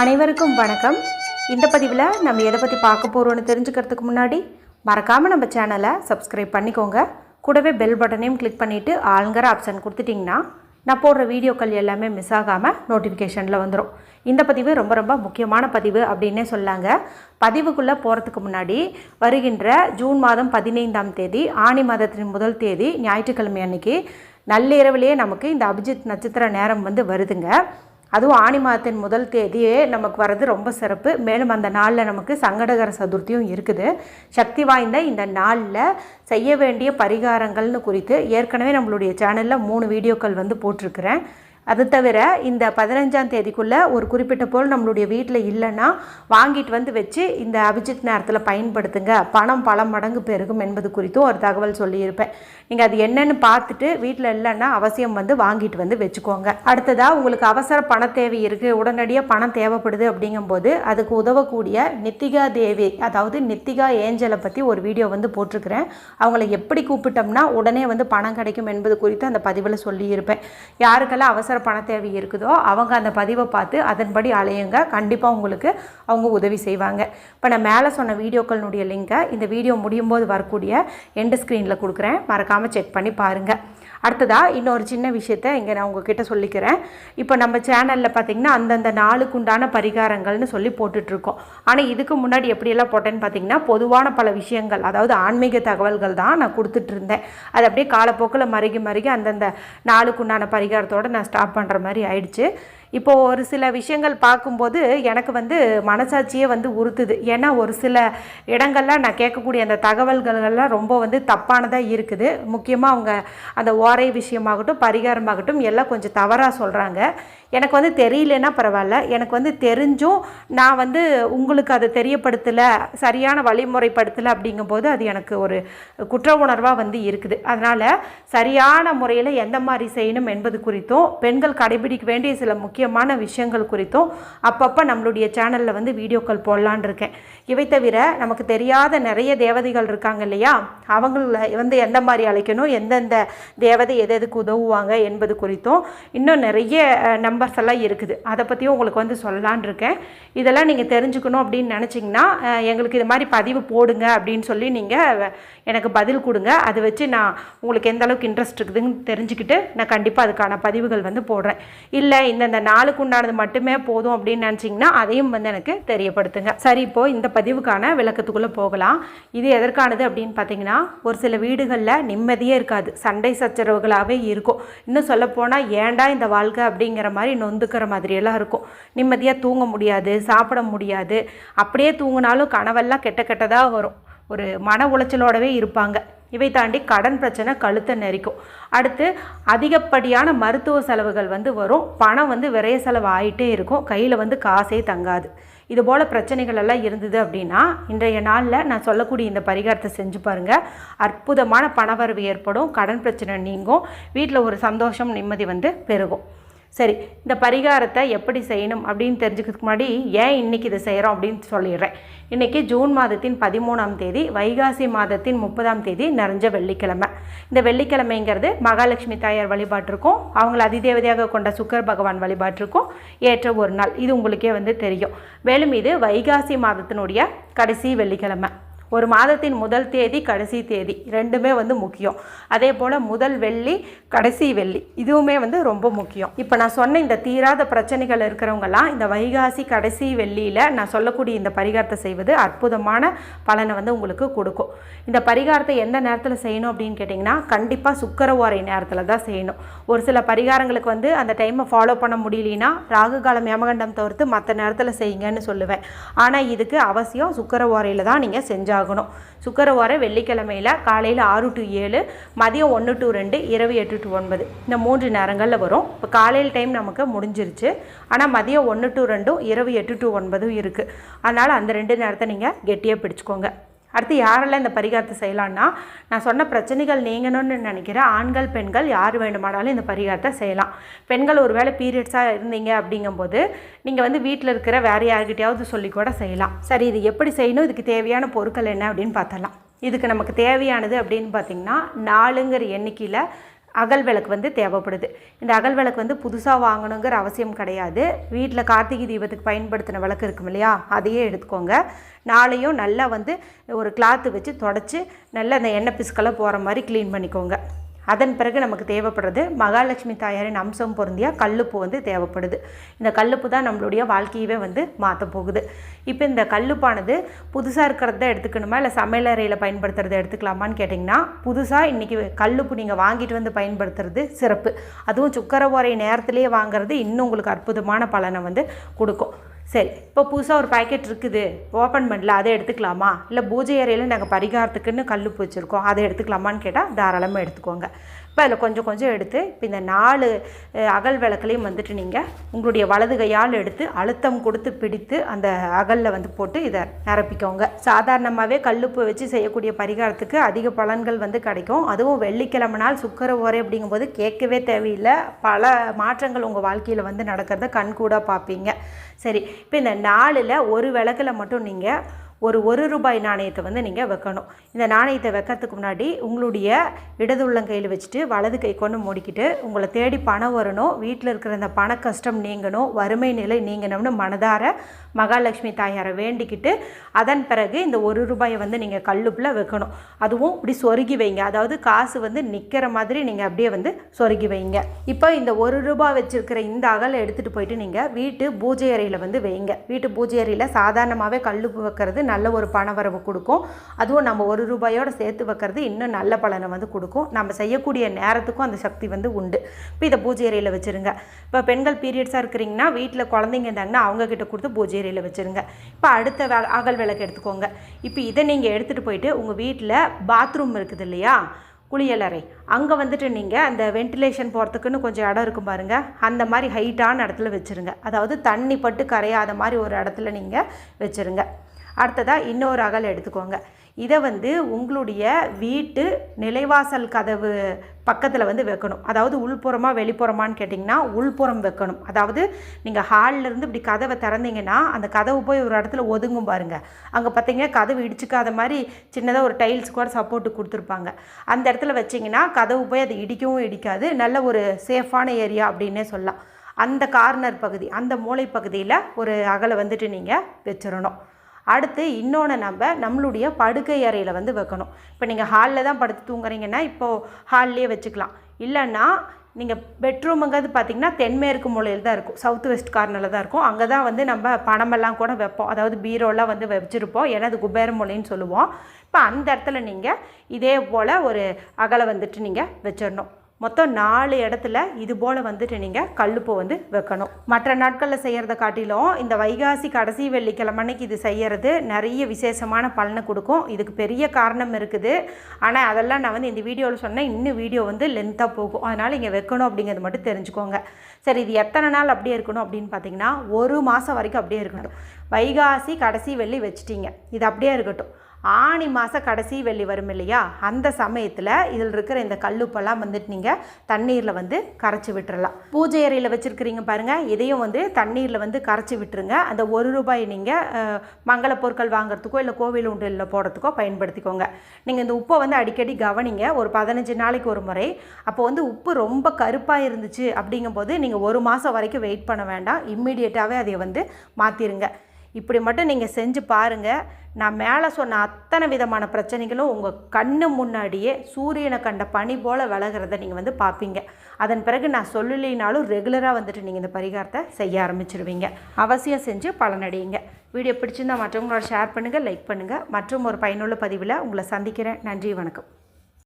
அனைவருக்கும் வணக்கம். இந்த பதிவில் நம்ம எதை பற்றி பார்க்க போகிறோன்னு தெரிஞ்சுக்கிறதுக்கு முன்னாடி மறக்காமல் நம்ம சேனலை சப்ஸ்கிரைப் பண்ணிக்கோங்க. கூடவே பெல் பட்டனையும் கிளிக் பண்ணிவிட்டு ஆளுங்கிற ஆப்ஷன் கொடுத்துட்டிங்கன்னா நான் போடுற வீடியோக்கள் எல்லாமே மிஸ் ஆகாமல் நோட்டிஃபிகேஷனில் வந்துடும் இந்த பதிவு ரொம்ப ரொம்ப முக்கியமான பதிவு அப்படின்னே சொல்லாங்க. பதிவுக்குள்ளே போகிறதுக்கு முன்னாடி வருகின்ற ஜூன் மாதம் பதினைந்தாம் தேதி ஆணி மாதத்தின் முதல் தேதி ஞாயிற்றுக்கிழமை அன்னைக்கு நள்ளிரவிலேயே நமக்கு இந்த அபிஜித் நட்சத்திர நேரம் வந்து வருதுங்க. அதுவும் ஆணி மாதத்தின் முதல் தேதியே நமக்கு வர்றது ரொம்ப சிறப்பு. மேலும் அந்த நாளில் நமக்கு சங்கடகர சதுர்த்தியும் இருக்குது. சக்தி வாய்ந்த இந்த நாளில் செய்ய வேண்டிய பரிகாரங்கள்னு குறித்து ஏற்கனவே நம்மளுடைய சேனலில் மூணு வீடியோக்கள் வந்து போட்டிருக்கிறேன். அது தவிர இந்த பதினஞ்சாம் தேதிக்குள்ளே ஒரு குறிப்பிட்ட பொருள் நம்மளுடைய வீட்டில் இல்லைன்னா வாங்கிட்டு வந்து வச்சு இந்த அபிஜித் நேரத்தில் பயன்படுத்துங்க. பணம் பல மடங்கு பெருகும் என்பது குறித்தும் ஒரு தகவல் சொல்லியிருப்பேன். நீங்கள் அது என்னென்னு பார்த்துட்டு வீட்டில் இல்லைன்னா அவசியம் வந்து வாங்கிட்டு வந்து வச்சுக்கோங்க. அடுத்ததாக உங்களுக்கு அவசர பண தேவை இருக்குது உடனடியாக பணம் தேவைப்படுது அப்படிங்கும்போது அதுக்கு உதவக்கூடிய நித்திகா தேவி அதாவது நித்திகா ஏஞ்சலை பற்றி ஒரு வீடியோ வந்து போட்டிருக்கிறேன். அவங்கள எப்படி கூப்பிட்டோம்னா உடனே வந்து பணம் கிடைக்கும் என்பது குறித்து அந்த பதிவில் சொல்லியிருப்பேன். யாருக்கெல்லாம் அவசர பண தேவை இருக்குதோ அவங்க அந்த பதிவை பார்த்து அதன்படி அலையுங்க. கண்டிப்பாக உங்களுக்கு அவங்க உதவி செய்வாங்க. இப்போ நான் மேலே சொன்ன வீடியோக்களினுடைய லிங்கை இந்த வீடியோ முடியும் போது வரக்கூடிய எண்டு ஸ்க்ரீனில் கொடுக்குறேன். மறக்காமல் செக் பண்ணி பாருங்கள் அடுத்ததாக இன்னொரு சின்ன விஷயத்த இங்கே நான் உங்ககிட்ட சொல்லிக்கிறேன். இப்போ நம்ம சேனலில் பார்த்தீங்கன்னா அந்தந்த நாளுக்கு உண்டான பரிகாரங்கள்னு சொல்லி போட்டுட்ருக்கோம். ஆனால் இதுக்கு முன்னாடி எப்படியெல்லாம் போட்டேன்னு பார்த்தீங்கன்னா பொதுவான பல விஷயங்கள் அதாவது ஆன்மீக தகவல்கள் தான் நான் கொடுத்துட்டு இருந்தேன் அது அப்படியே காலப்போக்கில் மருகி மருகி அந்தந்த நாளுக்கு உண்டான பரிகாரத்தோடு நான் ஸ்டாப் பண்ணுற மாதிரி ஆயிடுச்சு. இப்போது ஒரு சில விஷயங்கள் பார்க்கும்போது எனக்கு வந்து மனசாட்சியே வந்து உறுத்துது. ஏன்னா ஒரு சில இடங்கள்லாம் நான் கேட்கக்கூடிய அந்த தகவல்களெல்லாம் ரொம்ப வந்து தப்பானதாக இருக்குது. முக்கியமாக அவங்க அந்த ஓரை விஷயமாகட்டும் பரிகாரமாகட்டும் எல்லாம் கொஞ்சம் தவறாக சொல்கிறாங்க எனக்கு வந்து தெரியலன்னா பரவாயில்ல. எனக்கு வந்து தெரிஞ்சும் நான் வந்து உங்களுக்கு அதை தெரியப்படுத்தலை சரியான வழிமுறைப்படுத்தலை அப்படிங்கும்போது அது எனக்கு ஒரு குற்ற உணர்வாக வந்து இருக்குது. அதனால் சரியான முறையில் எந்த மாதிரி செய்யணும் என்பது குறித்தும் பெண்கள் கடைபிடிக்க வேண்டிய சில முக்கியமான விஷயங்கள் குறித்தும் அப்பப்போ நம்மளுடைய சேனலில் வந்து வீடியோக்கள் போடலான் இருக்கேன். இவை தவிர நமக்கு தெரியாத நிறைய தேவதைகள் இருக்காங்க இல்லையா? அவங்கள வந்து எந்த மாதிரி அழைக்கணும்? எந்தெந்த தேவதை எது எதுக்கு உதவுவாங்க என்பது குறித்தும் இன்னும் நிறைய நம்பர்ஸ் எல்லாம் இருக்குது. அதை பற்றியும் உங்களுக்கு வந்து சொல்லலான் இருக்கேன். இதெல்லாம் நீங்கள் தெரிஞ்சுக்கணும் அப்படின்னு நினச்சிங்கன்னா எங்களுக்கு இது மாதிரி பதிவு போடுங்க அப்படின்னு சொல்லி நீங்கள் எனக்கு பதில் கொடுங்க. அதை வச்சு நான் உங்களுக்கு எந்த அளவுக்கு இன்ட்ரெஸ்ட் இருக்குதுன்னு தெரிஞ்சுக்கிட்டு நான் கண்டிப்பாக அதுக்கான பதிவுகள் வந்து போடுறேன். இல்லை இந்தந்த நாளுக்கு உண்டானது மட்டுமே போதும் அப்படின்னு நினச்சிங்கன்னா அதையும் வந்து எனக்கு தெரியப்படுத்துங்க. சரி இப்போ இந்த பதிவுக்கான விளக்கத்துக்குள்ளே போகலாம். இது எதற்கானது அப்படின்னு பார்த்தீங்கன்னா ஒரு சில வீடுகளில் நிம்மதியே இருக்காது. சண்டை சச்சரவுகளாகவே இருக்கும். இன்னும் சொல்லப்போனால் ஏன்டா இந்த வாழ்க்கை அப்படிங்கிற மாதிரி நொந்துக்கிற மாதிரியெல்லாம் இருக்கும். நிம்மதியாக தூங்க முடியாது சாப்பிட முடியாது. அப்படியே தூங்கினாலும் கனவெல்லாம் கெட்ட கெட்டதாக வரும். ஒரு மன உளைச்சலோடவே இருப்பாங்க. இவை தாண்டி கடன் பிரச்சனை கழுத்தை நெரிக்கும். அடுத்து அதிகப்படியான மருத்துவ செலவுகள் வந்து வரும். பணம் வந்து விரைய செலவு ஆகிட்டே இருக்கும். கையில் வந்து காசே தங்காது. இது போல் பிரச்சனைகள் எல்லாம் இருந்தது அப்படின்னா இன்றைய நாளில் நான் சொல்லக்கூடிய இந்த பரிகாரத்தை செஞ்சு பாருங்கள் அற்புதமான பணவரவு ஏற்படும். கடன் பிரச்சனை நீங்கும். வீட்டில் ஒரு சந்தோஷம் நிம்மதி வந்து பெருகும். சரி இந்த பரிகாரத்தை எப்படி செய்யணும் அப்படின்னு தெரிஞ்சுக்கிறதுக்கு முன்னாடி ஏன் இன்றைக்கி இதை செய்கிறோம் அப்படின்னு சொல்லிடுறேன். இன்றைக்கி ஜூன் மாதத்தின் பதிமூணாம் தேதி வைகாசி மாதத்தின் முப்பதாம் தேதி நிறைஞ்ச வெள்ளிக்கிழமை. இந்த வெள்ளிக்கிழமைங்கிறது மகாலட்சுமி தாயார் வழிபாட்டிருக்கும் அவங்கள அதிதேவதையாக கொண்ட சுக்கர் பகவான் வழிபாட்டிருக்கும் ஏற்ற ஒரு நாள். இது உங்களுக்கே வந்து தெரியும். மேலும் இது வைகாசி மாதத்தினுடைய கடைசி வெள்ளிக்கிழமை. ஒரு மாதத்தின் முதல் தேதி கடைசி தேதி. ரெண்டுமே வந்து முக்கியம். அதே போல் முதல் வெள்ளி கடைசி வெள்ளி. இதுவுமே வந்து ரொம்ப முக்கியம். இப்போ நான் சொன்ன இந்த தீராத பிரச்சனைகள் இருக்கிறவங்கலாம் இந்த வைகாசி கடைசி வெள்ளியில் நான் சொல்லக்கூடிய இந்த பரிகாரத்தை செய்வது அற்புதமான பலனை வந்து உங்களுக்கு கொடுக்கும். இந்த பரிகாரத்தை எந்த நேரத்தில் செய்யணும் அப்படின்னு கேட்டிங்கன்னா கண்டிப்பாக சுக்கர ஓரை நேரத்தில் தான் செய்யணும். ஒரு சில பரிகாரங்களுக்கு வந்து அந்த டைமை ஃபாலோ பண்ண முடியலனா ராகு காலம் யமகண்டம் தவிர்த்து மற்ற நேரத்தில் செய்யுங்கன்னு சொல்லுவேன். ஆனால் இதுக்கு அவசியம் சுக்கர ஓரையில் தான் நீங்கள் செஞ்சாகும் ஆகணும். ஓரை வெள்ளிக்கிழமையில் காலையில் ஆறு டு ஏழு மதியம் ஒன்று டு ரெண்டு இரவு எட்டு டு ஒன்பது. இந்த மூன்று நேரங்களில் வரும். இப்போ காலையில் டைம் நமக்கு முடிஞ்சிருச்சு. ஆனால் மதியம் ஒன்று டு ரெண்டும் இரவு எட்டு டு ஒன்பதும் இருக்குது அதனால் அந்த ரெண்டு நேரத்தை நீங்கள் கெட்டியாக பிடிச்சிக்கோங்க. அடுத்து யாரெல்லாம் இந்த பரிகாரத்தை செய்யலான்னா நான் சொன்ன பிரச்சனைகள் நீங்கணும்னு நினைக்கிற ஆண்கள் பெண்கள் யார் வேண்டுமானாலும் இந்த பரிகாரத்தை செய்யலாம். பெண்கள் ஒருவேளை பீரியட்ஸாக இருந்தீங்க அப்படிங்கும்போது நீங்கள் வந்து வீட்டில் இருக்கிற வேறு யார்கிட்டையாவது சொல்லி கூட செய்யலாம். சரி இது எப்படி செய்யணும்? இதுக்கு தேவையான பொருட்கள் என்ன அப்படின்னு பார்த்தலாம் இதுக்கு நமக்கு தேவையானது அப்படின்னு பார்த்திங்கன்னா நாலுங்கிற எண்ணிக்கையில் அகல் விளக்கு வந்து தேவைப்படுது. இந்த அகல் விளக்கு வந்து புதுசாக வாங்கணுங்கிற அவசியம் கிடையாது. வீட்டில் கார்த்திகை தீபத்துக்கு பயன்படுத்தின விளக்கு இருக்கும் இல்லையா? அதையே எடுத்துக்கோங்க. நாளையும் நல்லா வந்து ஒரு கிளாத்து வச்சு தொடச்சி நல்லா அந்த எண்ணெய் பிசுக்கெல்லாம் போகிற மாதிரி க்ளீன் பண்ணிக்கோங்க. அதன் பிறகு நமக்கு தேவைப்படுறது மகாலட்சுமி தாயாரின் அம்சம் பொருந்திய கல்லுப்பு வந்து தேவைப்படுது. இந்த கல்லுப்பு தான் நம்மளுடைய வாழ்க்கையவே வந்து மாற்ற போகுது. இப்போ இந்த கல்லுப்பானது புதுசாக இருக்கிறத எடுத்துக்கணுமா? இல்லை சமையலறையில் பயன்படுத்துறதை எடுத்துக்கலாமான்னு கேட்டிங்கன்னா புதுசாக இன்றைக்கி கல்லுப்பு நீங்கள் வாங்கிட்டு வந்து பயன்படுத்துறது சிறப்பு. அதுவும் சுக்கரை ஓரை நேரத்திலே வாங்குறது இன்னும் உங்களுக்கு அற்புதமான பலனை வந்து கொடுக்கும். சரி இப்போ புதுசாக ஒரு பாக்கெட் இருக்குது. ஓப்பன் பண்ணல அதை எடுத்துக்கலாமா? இல்லை பூஜை அறையில் நாங்கள் பரிகாரத்துக்குன்னு கல் வச்சுருக்கோம் அதை எடுத்துக்கலாமான்னு கேட்டால் தாராளமாக எடுத்துக்கோங்க. இப்போ அதில் கொஞ்சம் கொஞ்சம் எடுத்து இப்போ இந்த நாலு அகல் விளக்குலையும் வந்துட்டு நீங்கள் உங்களுடைய வலது கையால் எடுத்து அழுத்தம் கொடுத்து பிடித்து அந்த அகலில் வந்து போட்டு இதை நிரப்பிக்கோங்க. சாதாரணமாகவே கல்லுப்பு வச்சு செய்யக்கூடிய பரிகாரத்துக்கு அதிக பலன்கள் வந்து கிடைக்கும். அதுவும் வெள்ளிக்கிழமை நாள் சுக்கர ஓரை அப்படிங்கும்போது கேட்கவே தேவையில்லை. பல மாற்றங்கள் உங்கள் வாழ்க்கையில் வந்து நடக்கிறத கண்கூடாக பார்ப்பீங்க. சரி இப்போ இந்த நாளில் ஒரு விளக்கில் மட்டும் நீங்கள் ஒரு ஒரு ரூபாய் நாணயத்தை வந்து நீங்கள் வைக்கணும். இந்த நாணயத்தை வைக்கிறதுக்கு முன்னாடி உங்களுடைய இடது உள்ளங்கையில் வச்சுட்டு வலது கை கொண்டு மூடிக்கிட்டு உங்களை தேடி பணம் வரணும். வீட்டில் இருக்கிற இந்த பண கஷ்டம் நீங்கணும். வறுமை நிலை நீங்கணும்னு மனதார மகாலட்சுமி தாயாரை வேண்டிக்கிட்டு அதன் பிறகு இந்த ஒரு ரூபாயை வந்து நீங்கள் கல்லுப்பில் வைக்கணும். அதுவும் இப்படி சொருகி வைங்க. அதாவது காசு வந்து நிற்கிற மாதிரி நீங்கள் அப்படியே வந்து சொருகி வைங்க. இப்போ இந்த ஒரு ரூபாய் வச்சுருக்கிற இந்த அகலை எடுத்துகிட்டு போயிட்டு நீங்கள் வீட்டு பூஜை அறையில் வந்து வைங்க. வீட்டு பூஜை அறையில் சாதாரணமாகவே கல்லுப்பு வைக்கிறது நல்ல ஒரு பணவரவு கொடுக்கும். அதுவும் நம்ம ஒரு ரூபாயோட சேர்த்து வைக்கிறது இன்னும் நல்ல பலனை வந்து கொடுக்கும். நம்ம செய்யக்கூடிய நேரத்துக்கும் அந்த சக்தி வந்து உண்டு. இப்போ இதை பூஜை அறையில் வச்சுருங்க. இப்போ பெண்கள் பீரியட்ஸாக இருக்கிறீங்கன்னா வீட்டில் குழந்தைங்க இருந்தாங்கன்னா அவங்கக்கிட்ட கொடுத்து பூஜை அறையில் வச்சுருங்க. இப்போ அடுத்த வே- அகல் விளக்கு எடுத்துக்கோங்க. இப்போ இதை நீங்கள் எடுத்துகிட்டு போயிட்டு உங்கள் வீட்டில் பாத்ரூம் இருக்குது இல்லையா? குளியலறை அங்கே வந்துட்டு நீங்கள் அந்த வென்டிலேஷன் போகிறதுக்குன்னு கொஞ்சம் இடம் இருக்கும் பாருங்கள் அந்த மாதிரி ஹைட்டான இடத்துல வச்சுருங்க. அதாவது தண்ணி பட்டு கரையாத மாதிரி ஒரு இடத்துல நீங்கள் வச்சுருங்க. அடுத்ததாக இன்னொரு அகல் எடுத்துக்கோங்க. இதை வந்து உங்களுடைய வீட்டு நிலைவாசல் கதவு பக்கத்தில் வந்து வைக்கணும். அதாவது உள்புறமா வெளிப்புறமான்னு கேட்டிங்கன்னா உள்புறம் வைக்கணும். அதாவது நீங்கள் ஹாலில் இப்படி கதவை திறந்தீங்கன்னா அந்த கதவு போய் ஒரு இடத்துல ஒதுங்கும் பாருங்கள் அங்கே பார்த்தீங்கன்னா கதவு இடிச்சுக்காத மாதிரி சின்னதாக ஒரு டைல்ஸ் கூட சப்போர்ட்டு கொடுத்துருப்பாங்க. அந்த இடத்துல வச்சிங்கன்னா கதவு போய் அது இடிக்கவும் இடிக்காது. நல்ல ஒரு சேஃபான ஏரியா அப்படின்னே சொல்லலாம். அந்த கார்னர் பகுதி அந்த மூலை பகுதியில் ஒரு அகலை வந்துட்டு நீங்கள் வச்சிடணும் அடுத்து இன்னொன்று நம்ம நம்மளுடைய படுக்கை அறையில் வந்து வைக்கணும். இப்போ நீங்கள் ஹாலில் தான் படுத்து தூங்குறீங்கன்னா இப்போது ஹால்லேயே வச்சுக்கலாம். இல்லைன்னா நீங்கள் பெட்ரூமுங்கிறது பார்த்தீங்கன்னா தென்மேற்கு மூலையில் தான் இருக்கும். சவுத் வெஸ்ட் கார்னரில் தான் இருக்கும். அங்கே தான் வந்து நம்ம பணமெல்லாம் கூட வைப்போம். அதாவது பீரோலாம் வந்து வச்சுருப்போம். ஏன்னா அது குபேர மூலைன்னு சொல்லுவோம். இப்போ அந்த இடத்துல நீங்கள் இதே போல் ஒரு அகலை வந்துட்டு நீங்கள் வச்சிடணும். மொத்தம் நாலு இடத்துல இது போல் வந்துட்டு நீங்கள் கல்லுப்பை வந்து வைக்கணும். மற்ற நாட்களில் செய்கிறத காட்டிலும் இந்த வைகாசி கடைசி வெள்ளிக்கிழமைக்கு இது செய்கிறது நிறைய விசேஷமான பலனை கொடுக்கும். இதுக்கு பெரிய காரணம் இருக்குது. ஆனால் அதெல்லாம் நான் வந்து இந்த வீடியோவில் சொன்னேன். இன்னும் வீடியோ வந்து லென்த்தாக போகும். அதனால் இங்கே வைக்கணும் அப்படிங்கிறது மட்டும் தெரிஞ்சுக்கோங்க. சரி இது எத்தனை நாள் அப்படியே இருக்கணும் அப்படின்னு பார்த்தீங்கன்னா ஒரு மாதம் வரைக்கும் அப்படியே இருக்கட்டும் வைகாசி கடைசி வெள்ளி வச்சுட்டீங்க. இது அப்படியே இருக்கட்டும். ஆணி மாதம் கடைசி வெள்ளி வரும் இல்லையா? அந்த சமயத்தில் இதில் இருக்கிற இந்த கல்லுப்பெல்லாம் வந்துட்டு நீங்கள் தண்ணீரில் வந்து கரைச்சி விட்டுறலாம். பூஜை அறையில் வச்சுருக்கிறீங்க பாருங்கள் இதையும் வந்து தண்ணீரில் வந்து கரைச்சி விட்டுருங்க. அந்த ஒரு ரூபாய் நீங்கள் மங்கள பொருட்கள் வாங்குறதுக்கோ இல்லை கோவில் உண்டியில் போடுறதுக்கோ பயன்படுத்திக்கோங்க. நீங்கள் இந்த உப்பை வந்து அடிக்கடி கவனிங்க. ஒரு பதினஞ்சு நாளைக்கு ஒரு முறை. அப்போ வந்து உப்பு ரொம்ப கருப்பாக இருந்துச்சு அப்படிங்கும்போது நீங்கள் ஒரு மாதம் வரைக்கும் வெயிட் பண்ண வேண்டாம். இம்மிடியேட்டாகவே அதை வந்து மாற்றிருங்க இப்படி மட்டும் நீங்கள் செஞ்சு பாருங்கள் நான் மேலே சொன்ன அத்தனை விதமான பிரச்சனைகளும் உங்கள் கண்ணு முன்னாடியே சூரியனை கண்ட பனி போல் விலகிறத நீங்கள் வந்து பார்ப்பீங்க அதன் பிறகு நான் சொல்லலைனாலும் ரெகுலராக வந்துட்டு நீங்கள் இந்த பரிகாரத்தை செய்ய ஆரம்பிச்சிடுவீங்க அவசியம் செஞ்சு பலனடையுங்க. வீடியோ பிடிச்சிருந்தா மற்றவங்களோட ஷேர் பண்ணுங்கள் லைக் பண்ணுங்கள் மற்றும் ஒரு பயனுள்ள பதிவில் உங்களை சந்திக்கிறேன். நன்றி வணக்கம்.